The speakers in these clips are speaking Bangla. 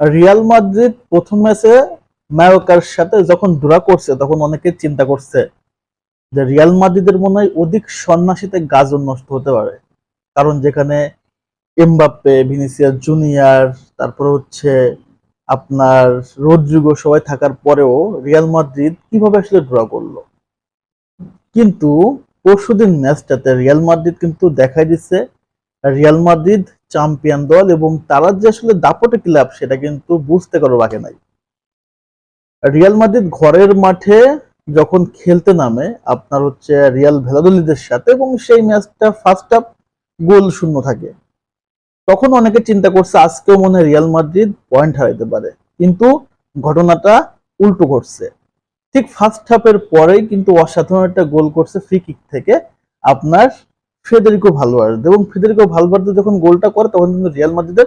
রিয়াল মাদ্রিদ প্রথম ম্যাচে মায়োকার সাথে যখন ড্র করছে, তখন অনেকে চিন্তা করছে যে রিয়াল মাদ্রিদের মনে হয় অধিক সন্ন্যাসীতে গাজন নষ্ট হতে পারে। কারণ যেখানে এমবাপ্পে ভিনিসিয়াস জুনিয়র তারপর হচ্ছে আপনার রোদ্রিগো সবাই থাকার পরেও রিয়াল মাদ্রিদ কীভাবে আসলে ড্র করল? কিন্তু পরশুদিন ম্যাচটাতে রিয়াল মাদ্রিদ কিন্তু দেখাই দিচ্ছে রিয়াল মাদ্রিদ চ্যাম্পিয়ন দল এবং তারা যে আসলে দাপটে ক্লাব, সেটা কিন্তু বুঝতে কারও বাকি নাই। রিয়াল মাদ্রিদ ঘরের মাঠে যখন খেলতে নামে, আপনার হচ্ছে রিয়াল ভেলাদলিদের সাথে এবং সেই ম্যাচটা ফার্স্ট হাফ গোল শূন্য থাকে। তখন অনেকে চিন্তা করছে, আজকেও মনে রিয়াল মাদ্রিদ পয়েন্ট হারাইতে পারে। কিন্তু ঘটনাটা উল্টো ঘটছে। ঠিক ফার্স্ট হাফের পরেই কিন্তু অসাধারণ একটা গোল করছে ফ্রি কিক থেকে। আপনার ফেদেরিকো ভালভার্দে। এবং ফেদেরিকো ভালভার্দে যখন গোলটা করে, তখন কিন্তু রিয়াল মাদ্রিদের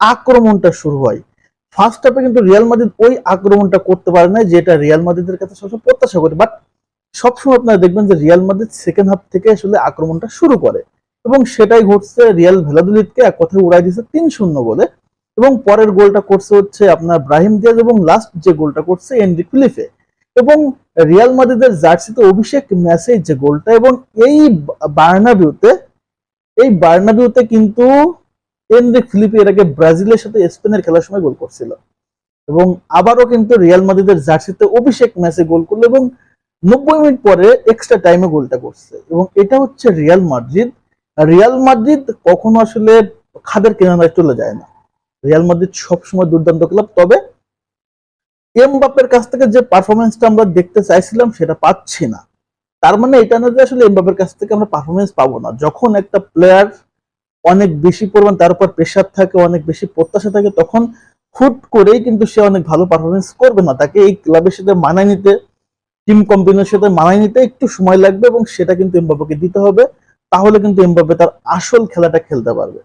আক্রমণটা শুরু হয়। ফার্স্ট হাফে কিন্তু রিয়াল মাদ্রিদ ওই আক্রমণটা করতে পারে না যেটা রিয়াল মাদ্রিদের কাছে সবসময় প্রত্যাশা করে। বাট সবসময় আপনারা দেখবেন যে রিয়াল মাদ্রিদ সেকেন্ড হাফ থেকে আসলে আক্রমণটা শুরু করে। এবং সেটাই ঘটছে রিয়াল ভেলাদুলিদকে এক কথায় উড়াই দিয়েছে তিন শূন্য বলে। এবং পরের গোলটা করছে হচ্ছে আপনার ব্রাহিম দিয়াজ এবং লাস্ট যে গোলটা করছে এনডি ফিলিফে এবং রিয়াল মাদ্রিদের জার্সিতে অভিষেক ম্যাচে যে গোলটা এবং এই বার্নাবিউতে এই বার্নাবিউতে কিন্তু এনরিক ফিলিপি এর আগে ব্রাজিলের সাথে স্পেনের খেলার সময় গোল করছিল। এবং আবারও কিন্তু রিয়াল মাদ্রিদের জার্সিতে অভিষেক ম্যাচে গোল করল এবং নব্বই মিনিট পরে এক্সট্রা টাইমে গোলটা করছে। এবং এটা হচ্ছে রিয়াল মাদ্রিদ রিয়াল মাদ্রিদ কখনো আসলে খাদের কেনারায় চলে যায় না। রিয়াল মাদ্রিদ সবসময় দুর্দান্ত ক্লাব তবে এমবাপের কাছ থেকে যে পারফরমেন্সটা আমরা দেখতে চাইছিলাম, সেটা পাচ্ছি না। তার মানে এটা না যে আসলে এমবাপের কাছ থেকে আমরা পারফরমেন্স পাবো না। যখন একটা প্লেয়ার অনেক বেশি পরিমাণ তার উপর প্রেশার থাকে, অনেক বেশি প্রত্যাশা থাকে, তখন হুট করেই কিন্তু সে অনেক ভালো পারফরমেন্স করবে না। তাকে এই ক্লাবের সাথে মানায় নিতে টিম কম্বিনের সাথে মানায় নিতে একটু সময় লাগবে এবং সেটা কিন্তু এমবাপাকে দিতে হবে। তাহলে কিন্তু এমবাপে তার আসল খেলাটা খেলতে পারবে।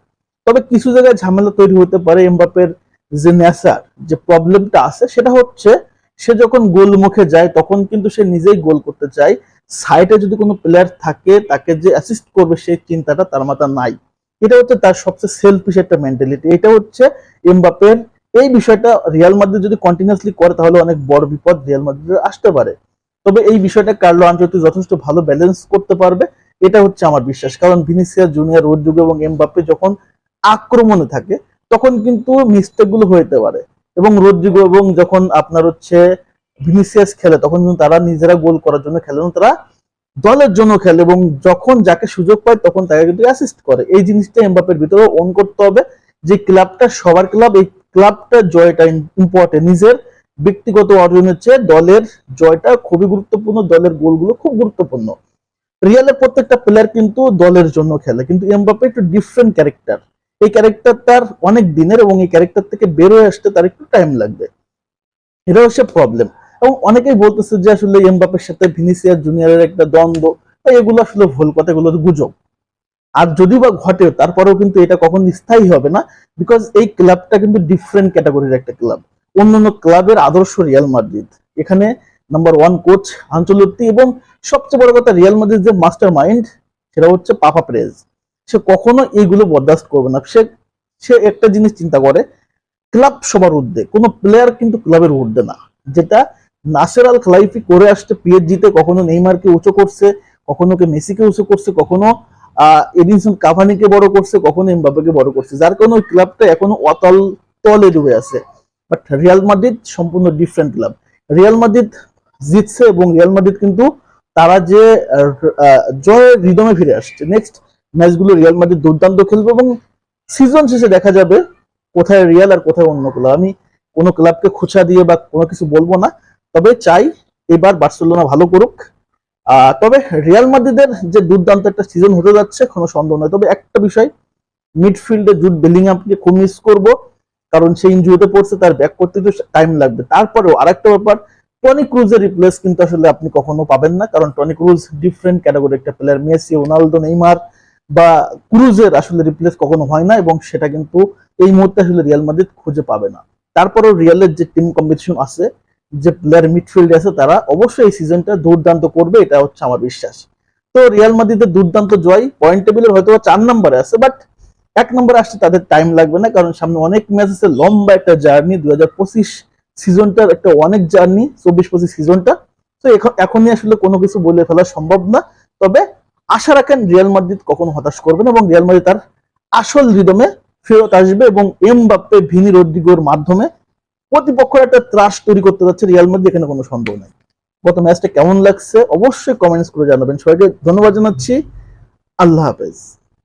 তবে কিছু জায়গায় ঝামেলা তৈরি হতে পারে এমবাপের যে নেশার যে প্রবলেমটা আছে, সেটা হচ্ছে সে যখন গোল মুখে যায়, তখন কিন্তু সে নিজেই গোল করতে চায়। সাইডে যদি কোনো প্লেয়ার থাকে, তাকে যে অ্যাসিস্ট করবে সেই চিন্তাটা তার মাথা নাই। এটা হচ্ছে তার সবচেয়ে সেলফিশ একটা মেন্টালিটি এটা হচ্ছে এমবাপের এই বিষয়টা রিয়াল মাদ্রিদ যদি কন্টিনিউসলি করে, তাহলে অনেক বড় বিপদ রিয়াল মাদ্রিদে আসতে পারে। তবে এই বিষয়টা কার্লো আনচেলত্তি যথেষ্ট ভালো ব্যালেন্স করতে পারবে। এটা হচ্ছে আমার বিশ্বাস। কারণ ভিনিসিয়া জুনিয়র রোদ্রিগো এবং এমবাপ্পে যখন আক্রমণে থাকে তখন কিন্তু মিস্টেকগুলো হইতে পারে। এবং রোদ্রিগো এবং যখন আপনার হচ্ছে ভিনিসিয়াস খেলে, তখন কিন্তু তারা নিজেরা গোল করার জন্য খেলে এবং তারা দলের জন্য খেলে এবং যখন যাকে সুযোগ পায় তখন তাকে কিন্তু অ্যাসিস্ট করে। এই জিনিসটা এমবাপের ভিতরে অন করতে হবে যে ক্লাবটা, সবার ক্লাব, এই ক্লাবটা জয়টা ইম্পর্টেন্ট নিজের ব্যক্তিগত অর্জনের চেয়ে দলের জয়টা খুবই গুরুত্বপূর্ণ, দলের গোলগুলো খুব গুরুত্বপূর্ণ। রিয়ালের প্রত্যেকটা প্লেয়ার কিন্তু দলের জন্য খেলে, কিন্তু এমবাপে একটু ডিফারেন্ট ক্যারেক্টার এই ক্যারেক্টার তার অনেক দিনের এবং এই ক্যারেক্টার থেকে বেরোয় আসতে তার একটু টাইম লাগবে। এটা হচ্ছে প্রবলেম এবং অনেকেই বলতেছে যে আসলে এমবাপের সাথে ভিনিসিয়াস জুনিয়রের একটা দ্বন্দ্ব এগুলো আসলে ভুল কথা এগুলো গুজব। আর যদি বা ঘটে তারপরেও কিন্তু এটা কখন স্থায়ী হবে না বিকজ এই ক্লাবটা কিন্তু ডিফারেন্ট ক্যাটাগরির একটা ক্লাব অন্যান্য ক্লাবের আদর্শ রিয়াল মাদ্রিদ এখানে নাম্বার ওয়ান কোচ আঞ্চলত্তি এবং সবচেয়ে বড় কথা রিয়াল মাদ্রিদ যে মাস্টার মাইন্ড সেটা হচ্ছে পাপা প্রেজ সে কখনো এইগুলো বরদাস্ত করবে না। সে সে একটা জিনিস চিন্তা করে, ক্লাব সবার ঊর্ধ্বে। কোনো প্লেয়ার কিন্তু ক্লাবের ঊর্ধ্বে না। যেটা নাসের আল খালাইফি করে আসছে পিএইচজিতে কখনো নেইমারকে উঁচু করছে, কখনো কে মেসিকে উঁচু করছে, কখনো এডিনসন কাভানিকে বড় করছে, কখনো এমবাপেকে বড় করছে। যার কারণে ওই ক্লাবটা এখনও অতল তলে ডুবে আছে। বাট রিয়াল মাদ্রিদ সম্পূর্ণ ডিফারেন্ট ক্লাব। রিয়াল মাদ্রিদ জিতছে এবং রিয়াল মাদ্রিদ কিন্তু তারা যে জয়ের রিদমে ফিরে আসছে। নেক্সট ম্যাচগুলো রিয়াল মাদ্রিদ দুর্দান্ত খেলবে এবং সিজন শেষে দেখা যাবে কোথায় রিয়াল আর কোথায় অন্য ক্লাব আমি কোনো ক্লাবকে খোঁচা দিয়ে বা কোনো কিছু বলব না, তবে চাই এবার বার্সেলোনা ভালো করুক। তবে রিয়াল মাদ্রিদের যে দুর্দান্ত একটা সিজন হতে যাচ্ছে কোনো সন্দেহ নয়। তবে একটা বিষয় মিডফিল্ডে জুট বেলিংহামকে খুব মিস করব, কারণ সে ইনজুরিতে পড়ছে, তার ব্যাক করতে একটু টাইম লাগবে। তারপরেও আরেকটা ব্যাপার, টনি ক্রুজের রিপ্লেস কিন্তু আসলে আপনি কখনো পাবেন না, কারণ টনি ক্রুজ ডিফারেন্ট ক্যাটাগরি একটা প্লেয়ার মেসি, রোনালদো, নেইমার বা ক্রুজের আসলে রিপ্লেস কখনো হয় না এবং সেটা কিন্তু এই মুহূর্তে আসলে রিয়াল মাদ্রিদ খুঁজে পাবে না। তারপরেও রিয়ালের যে টিম কম্পিটিশন আছে, যে প্লেয়ার মিডফিল্ডে আছে, তারা অবশ্যই এই সিজনটা দুর্দান্ত করবে, এটা হচ্ছে আমার বিশ্বাস। তো রিয়াল মাদ্রিদের দুর্দান্ত জয় পয়েন্ট টেবিলের হয়তো চার নম্বরে আছে বাট এক নম্বরে আসতে তাদের টাইম লাগবে না, কারণ সামনে অনেক ম্যাচ আছে, লম্বা একটা জার্নি দুই হাজার পঁচিশ সিজনটার একটা অনেক জার্নি চব্বিশ পঁচিশ সিজনটা তো এখন এখনই আসলে কোনো কিছু বলে ফেলা সম্ভব না, তবে আশা রাখেন রিয়াল মাদ্রিদ কখনো হতাশ করবে না এবং রিয়াল মাদ্রিদ তার আসল রিদমে ফেরত আসবে এবং এম বাপ্পে ভিনি, রদ্রিগোর মাধ্যমে প্রতিপক্ষের একটা ত্রাস তৈরি করতে যাচ্ছে রিয়াল মাদ্রিদ, এখানে কোনো সন্দেহ নেই। গত ম্যাচটা কেমন লাগছে অবশ্যই কমেন্টস করে জানাবেন। সবাইকে ধন্যবাদ জানাচ্ছি। আল্লাহ হাফেজ।